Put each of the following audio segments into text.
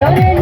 তোরে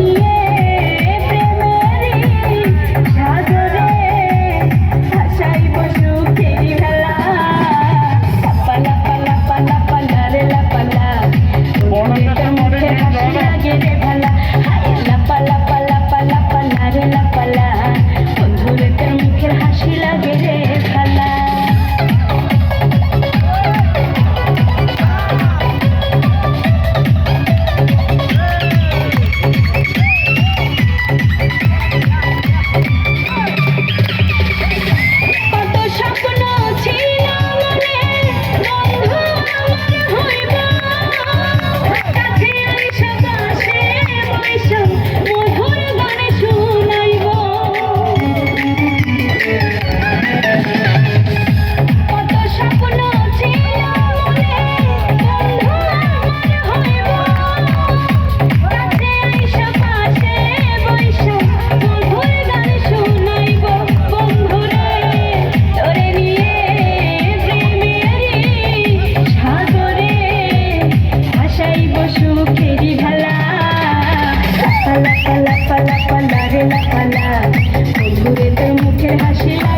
হাসি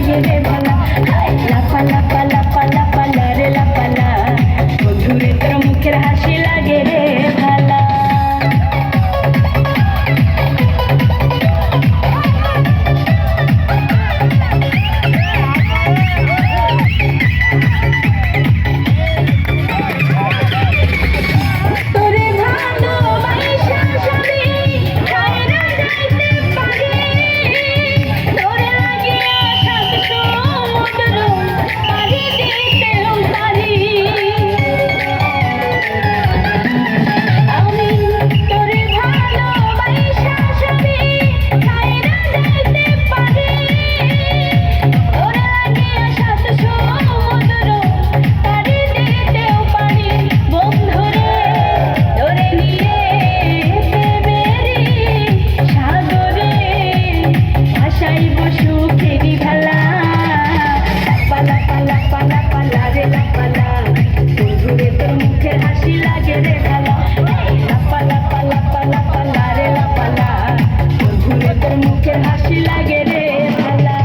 চাইব সুখেরি খেলা। পালা পালা পালা পালা রে না পালা। ঘুরে তোর মুখের হাসি লাগে রে ভালা পালা পালা পালা পালা রে না পালা। ঘুরে তোর মুখের হাসি লাগে রে ভালা